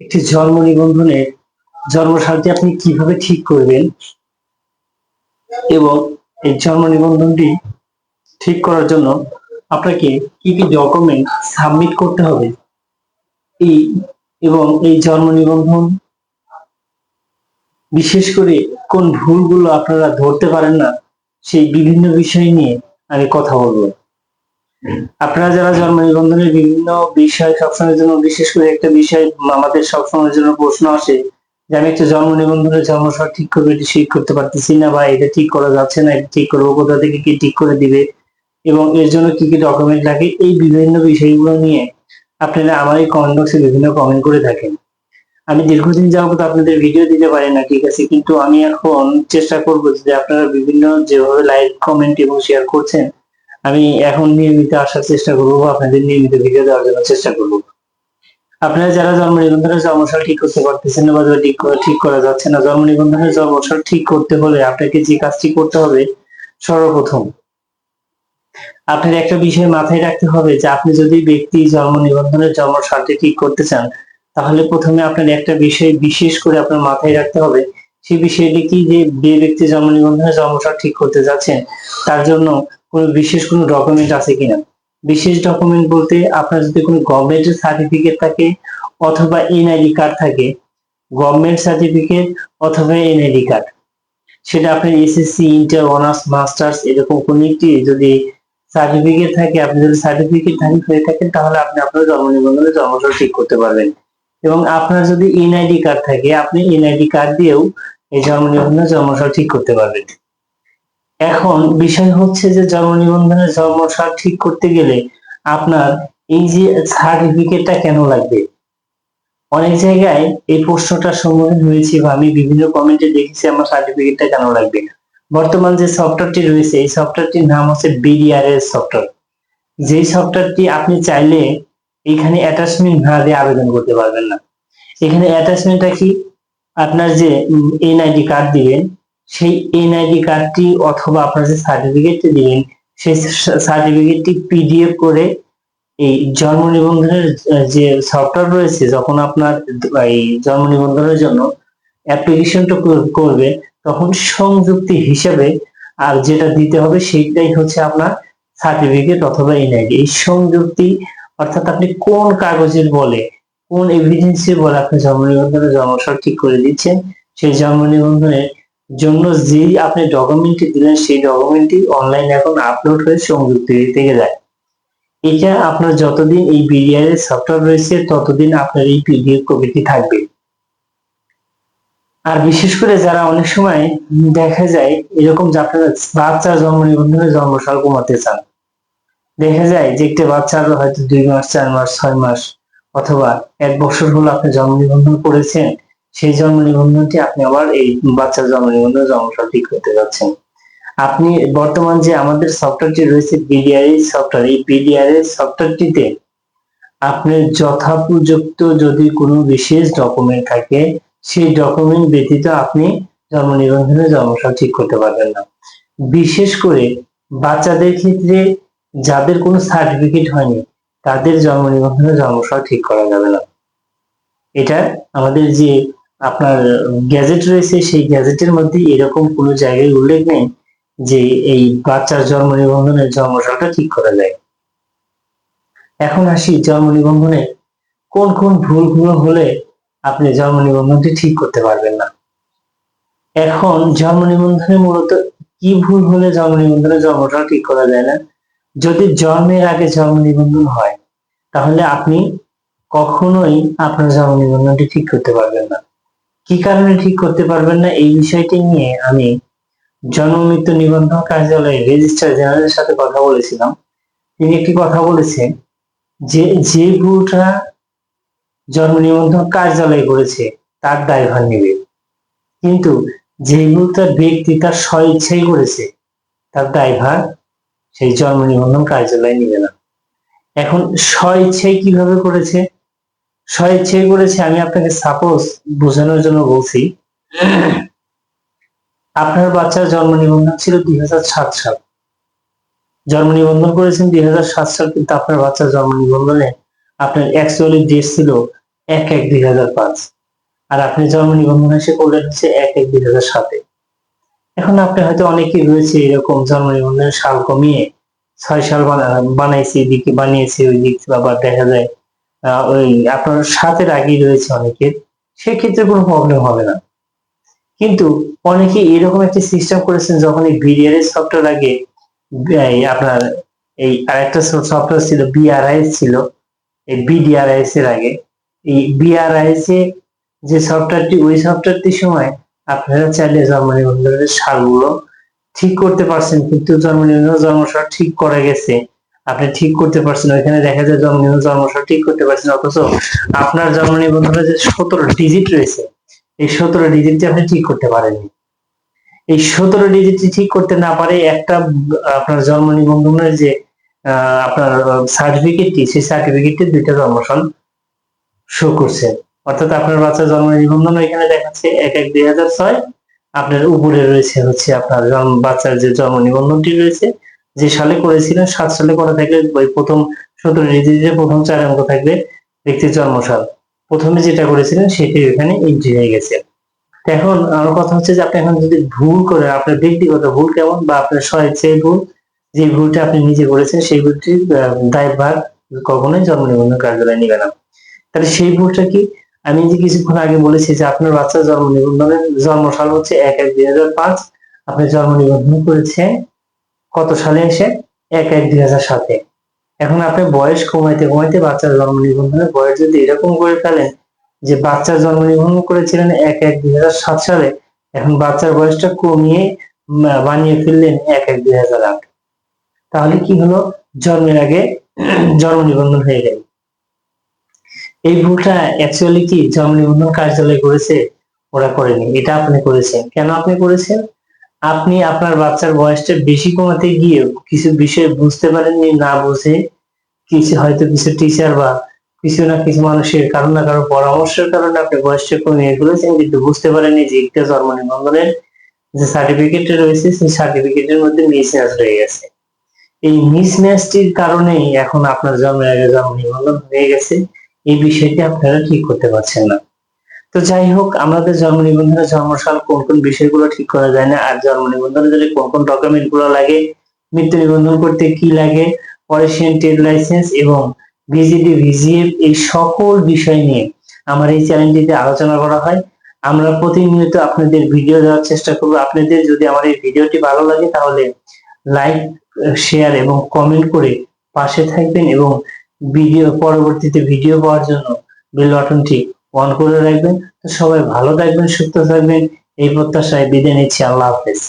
একটি জন্ম নিবন্ধনের জন্মসালটি আপনি কীভাবে ঠিক করবেন? এবং এই জন্ম নিবন্ধনটি ঠিক করার জন্য আপনাকে কি কি ডকুমেন্ট সাবমিট করতে হবে? এই এবং এই জন্ম নিবন্ধন বিশেষ করে কোন ভুলগুলো আপনারা ধরতে পারেন না, সেই বিভিন্ন বিষয় নিয়ে আমি কথা বলব। আপনারা যারা জন্ম নিবন্ধনের বিভিন্ন বিষয় সবসময়ের জন্য, বিশেষ করে একটা বিষয় আমাদের সবসময়ের জন্য প্রশ্ন আসে, যে আমি একটা জন্ম নিবন্ধনের জন্মসাল ঠিক করব, এটি ঠিক করতে পারতেছি না, বা এটা ঠিক করা যাচ্ছে না, এটা ঠিক করব, কোথা থেকে কি ঠিক করে দিবে, এবং এর জন্য কি কি ডকুমেন্ট লাগে, এই বিভিন্ন বিষয়গুলো নিয়ে আপনারা আমার এই কমেন্ট বক্সে বিভিন্ন কমেন্ট করে থাকেন। আমি দীর্ঘদিন যাবত আপনাদের ভিডিও দিতে পারি না, ঠিক আছে, কিন্তু আমি এখন চেষ্টা করব যে আপনারা বিভিন্ন যেভাবে লাইক কমেন্ট এবং শেয়ার করছেন আমি এখন নিয়মিত আসার চেষ্টা করব আপনাদের নিয়মিত ভিডিও দেওয়ার জন্য চেষ্টা করব। আপনারা যারা জন্ম নিবন্ধনের জন্মসাল ঠিক করতে পারতেছেন না বা ঠিক করা- যাচ্ছে না, জন্ম নিবন্ধনের জন্মসাল ঠিক করতে হলে আপনাকে যে কাজটি করতে হবে সর্বপ্রথম আপনার একটা বিষয় মাথায় রাখতে হবে যে আপনি যদি ব্যক্তি জন্ম নিবন্ধনের জন্মসালটি ঠিক করতে চান, তাহলে প্রথমে আপনার একটা বিষয় বিশেষ করে আপনার মাথায় রাখতে হবে। সেই বিষয়টি কি যে যে ব্যক্তি জন্ম নিবন্ধনের জন্মসাল ঠিক করতে যাচ্ছেন, তার জন্য কোনো বিশেষ কোনো ডকুমেন্ট আছে কিনা? বিশেষ ডকুমেন্ট বলতে আপনার যদি কোনো গভর্নমেন্টের সার্টিফিকেট থাকে অথবা এনআইডি কার্ড থাকে গভর্নমেন্ট সার্টিফিকেট অথবা এনআইডি কার্ড সেটা আপনার এসএসসি ইন্টার অনার্স মাস্টার্স এরকম কোনো একটি যদি সার্টিফিকেট থাকে, আপনি যদি সার্টিফিকেট ধারী হয়ে থাকেন, তাহলে আপনি আপনার জন্ম নিবন্ধনের জন্মসাল ঠিক করতে পারবেন। এবং আপনার যদি এনআইডি কার্ড থাকে, আপনি এনআইডি কার্ড দিয়েও এই জন্ম নিবন্ধনের জন্মসাল ঠিক করতে পারবেন। এখন বিষয় হচ্ছে যে জন্ম নিবন্ধনের জন্মসাল ঠিক করতে গেলে আপনার এই যে সার্টিফিকেটটা কেন লাগবে? অনেক জায়গায় এই প্রশ্নটার সম্মুখীন হয়েছি বা আমি বিভিন্ন কমেন্টে দেখেছি আমার সার্টিফিকেটটা কেন লাগবে বর্তমান যে সফটওয়্যারটি রয়েছে, এই সফটওয়্যারটির নাম হচ্ছে বিডিআরএস সফটওয়্যার যেই সফটওয়্যারটি আপনি চাইলে এখানে অ্যাটাচমেন্ট না দিয়ে আবেদন করতে পারবেন না। এখানে অ্যাটাচমেন্টটা কি? আপনার যে এনআইডি কার্ড দিবেন সেই এনআইডি কার্ডটি অথবা আপনার যে সার্টিফিকেটটি দিবেন সেই সার্টিফিকেটটি পিডিএফ করে এই জন্ম নিবন্ধনের যে সফটওয়্যার রয়েছে, যখন আপনার এই জন্ম নিবন্ধনের জন্য অ্যাপ্লিকেশনটা করবে, তখন সংযুক্তি হিসেবে আর যেটা দিতে হবে সেইটাই হচ্ছে আপনার সার্টিফিকেট অথবা এনআইডি এই সংযুক্তি, অর্থাৎ আপনি কোন কাগজের বলে, কোন এভিডেন্সের বলে আপনি জন্ম নিবন্ধনের জন্মসাল ঠিক করে দিচ্ছেন, সেই জন্ম নিবন্ধনের জন্য যেই আপনি ডকুমেন্টটি দিলেন, সেই ডকুমেন্টটি অনলাইন এখন আপলোড হয়ে সংযুক্ত থেকে যায়। এটা আপনার যতদিন এই বিডিআর এর সফটওয়্যার রয়েছে, ততদিন আপনার এই পিডিএফ কপিটি থাকবে। আর বিশেষ করে যারা অনেক সময় দেখা যায়, এরকম যে আপনারা বাচ্চার জন্ম নিবন্ধনের জন্মসাল কমাতে চান, দেখা যায় যে একটা বাচ্চার হয়তো দুই মাস, চার মাস, ছয় মাস অথবা এক বছর হলো আপনি জন্ম নিবন্ধন করেছেন সেই জন্ম নিবন্ধনটি আপনি আবার এই বাচ্চার জন্ম নিবন্ধন জন্মসাল ঠিক করতে যাচ্ছেন। আপনি বর্তমান যে আমাদের সফটওয়্যারটি রয়েছে বিডিআরএ সফটওয়্যার এই বিডিআরএ সফটওয়্যারটিতে আপনার যথাপযুক্ত যদি কোনো বিশেষ ডকুমেন্ট থাকে, সেই ডকুমেন্ট ব্যতীত আপনি জন্ম নিবন্ধনের জন্মসাল ঠিক করতে পারবেন না। বিশেষ করে বাচ্চাদের ক্ষেত্রে যাদের কোনো সার্টিফিকেট হয়নি, তাদের জন্ম নিবন্ধনের জন্মসাল ঠিক করা যাবে না। এটা আমাদের যে আপনার গ্যাজেট রয়েছে, সেই গ্যাজেটের মধ্যে এরকম কোনো জায়গায় উল্লেখ নেই যে এই বাচ্চার জন্ম নিবন্ধনের জন্মসালটা ঠিক করা যায়। এখন আসি জন্ম নিবন্ধনে। কোন কোন ভুলগুলো হলে আপনি জন্ম নিবন্ধনটি ঠিক করতে পারবেন না? এখন জন্ম নিবন্ধনে মূলত কি ভুল হলে জন্ম নিবন্ধনে জন্মটা ঠিক করা যায় না? যদি জন্মের আগে জন্ম নিবন্ধন হয়, তাহলে আপনি কখনোই আপনার জন্ম নিবন্ধনটি ঠিক করতে পারবেন না। কি কারণে ঠিক করতে পারবেন না এই বিষয়টি নিয়ে আমি জন্ম মৃত্যু নিবন্ধন কার্যালয়ের রেজিস্ট্রার জেনারেলের সাথে কথা বলেছিলাম। তিনি একটি কথা বলেছেন যে যে ভুলটা জন্ম নিবন্ধন কার্যালয় করেছে, তার দায়ভার নেবে। কিন্তু যে ভুলটা ব্যক্তি তার স্বইচ্ছাই করেছে, তার দায়ভার সেই জন্ম নিবন্ধন কার্যালয় নেবে না। এখন স্বইচ্ছাই কীভাবে করেছে? স্বইচ্ছাই করেছে, আমি আপনাকে সাপোজ বোঝানোর জন্য বলছি। আপনার বাচ্চার জন্ম নিবন্ধন ছিল দুই সাত সাল। জন্ম নিবন্ধন করেছেন দুই সাত সাল, কিন্তু আপনার বাচ্চার জন্ম নিবন্ধনে আপনার অ্যাকচুয়ালি ডেট ছিল এক এক দুই হাজার পাঁচ। আর আপনি জন্ম নিবন্ধন এসে করলেন হচ্ছে এক এক দুই হাজার সাতে। এখন আপনি হয়তো অনেকেই রয়েছে এরকম জন্ম নিবন্ধনের সাল কমিয়ে ছয় সাল বানা- বানাইছে, এদিকে বানিয়েছে ওই দিক আবার দেখা যায় ওই আপনার সাতের আগেই রয়েছে অনেকের সেক্ষেত্রে কোনো প্রবলেম হবে না। কিন্তু অনেকে এরকম একটা সিস্টেম করেছেন যখন এই বিডিআর এর সফটওয়্যার আগে আপনার এই আরেকটা সফটওয়্যার ছিল বিআরআইএস ছিল, এই বিডিআরআইএস এর আগে। এই বিআরআইএস এ যে সফটওয়্যারটি ওই সফটওয়্যারটির সময় আপনারা চাইলে জন্ম নিবন্ধনের সালগুলো ঠিক করতে পারছেন, কিন্তু জন্ম নিবন্ধন জন্মসাল ঠিক করা গেছে। আপনি ঠিক করতে পারছেন, ওইখানে দেখা যায় জন্ম নিবন্ধন জন্মসাল ঠিক করতে পারছেন, অথচ আপনার জন্ম নিবন্ধনের যে সতেরো ডিজিট রয়েছে, এই সতেরো ডিজিটটি আপনি ঠিক করতে পারেননি। এই সতেরো ডিজিটটি ঠিক করতে না পারে একটা, আপনার জন্ম নিবন্ধনের যে আপনার সার্টিফিকেটটি সেই সার্টিফিকেটটি দুইটা জন্মসাল শো করছে। অর্থাৎ আপনার বাচ্চার জন্ম নিবন্ধন এখানে দেখাচ্ছে এক এক দুই হাজার ছয়, আপনার উপরে রয়েছে হচ্ছে আপনার বাচ্চার যে জন্ম নিবন্ধনটি রয়েছে যে সালে করেছিলেন, সাত সালে করা থাকলে ওই প্রথম সতেরো ডিজিটের প্রথম চার অঙ্ক থাকবে ব্যক্তির জন্মসাল। প্রথমে যেটা করেছিলেন, সেটি এখানে এন্ট্রি হয়ে গেছে। এখন আমার কথা হচ্ছে যে আপনি এখন যদি ভুল করে, আপনার ব্যক্তিগত ভুল কেমন বা আপনার স্বেচ্ছায় ভুল, যে ভুলটা আপনি নিজে করেছেন, সেই ভুলটির দায়ভার কখনোই জন্ম নিবন্ধন কার্যালয় নিবে না। তাহলে সেই ভুলটা কি? আমি যে কিছুক্ষণ আগে বলেছি যে আপনার বাচ্চার জন্ম নিবন্ধনের জন্মসাল হচ্ছে এক এক দুই হাজার পাঁচ, আপনি জন্ম নিবন্ধন করেছেন কত সালে এসে? এক এক দুই হাজার সাতে। এখন আপনি বয়স কমাইতে কমাইতে বাচ্চার জন্ম নিবন্ধনের বয়স যদি এরকম করে ফেলেন যে বাচ্চার জন্ম নিবন্ধন করেছিলেন এক এক দুই হাজার সাত সালে, এখন বাচ্চার বয়সটা কমিয়ে বানিয়ে ফেললেন এক এক দুই হাজার আট। তাহলে কি হলো? জন্মের আগে জন্ম নিবন্ধন হয়ে গেল। এই ভুলটা অ্যাকচুয়ালি কি? জন্ম নিবন্ধন কার্যালয় করেছে? ওরা করেনি। এটা আপনি করেছেন। কেন আপনি করেছেন? আপনি আপনার বাচ্চার বয়সটা বেশি কমাতে গিয়ে কিছু বিষয় বুঝতে পারেননি, না বুঝে কিছু হয়তো কিছু টিচার বা কিছু না কিছু মানুষের কারও না কারও পরামর্শের কারণে আপনি বয়সটা কমিয়ে ফেলেছেন কিন্তু বুঝতে পারেননি যে একটা জন্ম নিবন্ধনের যে সার্টিফিকেট রয়েছে, সেই সার্টিফিকেটের মধ্যে মিসম্যাচ রয়ে গেছে। এই মিসম্যাচটির কারণেই এখন আপনার জন্মের আগে জন্ম নিবন্ধন হয়ে গেছে। এই বিষয়টি আপনারা ঠিক করতে পারছেন না। তো যাই হোক, আমাদের জন্ম নিবন্ধনের জন্মসাল কোন কোন বিষয়গুলো ঠিক করা যায় না, আর জন্ম নিবন্ধনের জন্য কোন কোন ডকুমেন্টগুলো লাগে মৃত্যু নিবন্ধন করতে কি লাগে পরেশিয়ান ট্রেড লাইসেন্স এবং ভিজিডি ভিজিএফ এই সকল বিষয় নিয়ে আমার এই চ্যানেলটিতে আলোচনা করা হয়। আমরা প্রতিনিয়ত আপনাদের ভিডিও দেওয়ার চেষ্টা করব। আপনাদের যদি আমার এই ভিডিওটি ভালো লাগে, তাহলে লাইক শেয়ার এবং কমেন্ট করে পাশে থাকবেন এবং ভিডিও, পরবর্তীতে ভিডিও পাওয়ার জন্য বেল বাটনটি অন করে রাখবেন। তো সবাই ভালো থাকবেন, সুস্থ থাকবেন। এই প্রত্যাশায় বিদায় নিচ্ছি। আল্লাহ হাফেজ।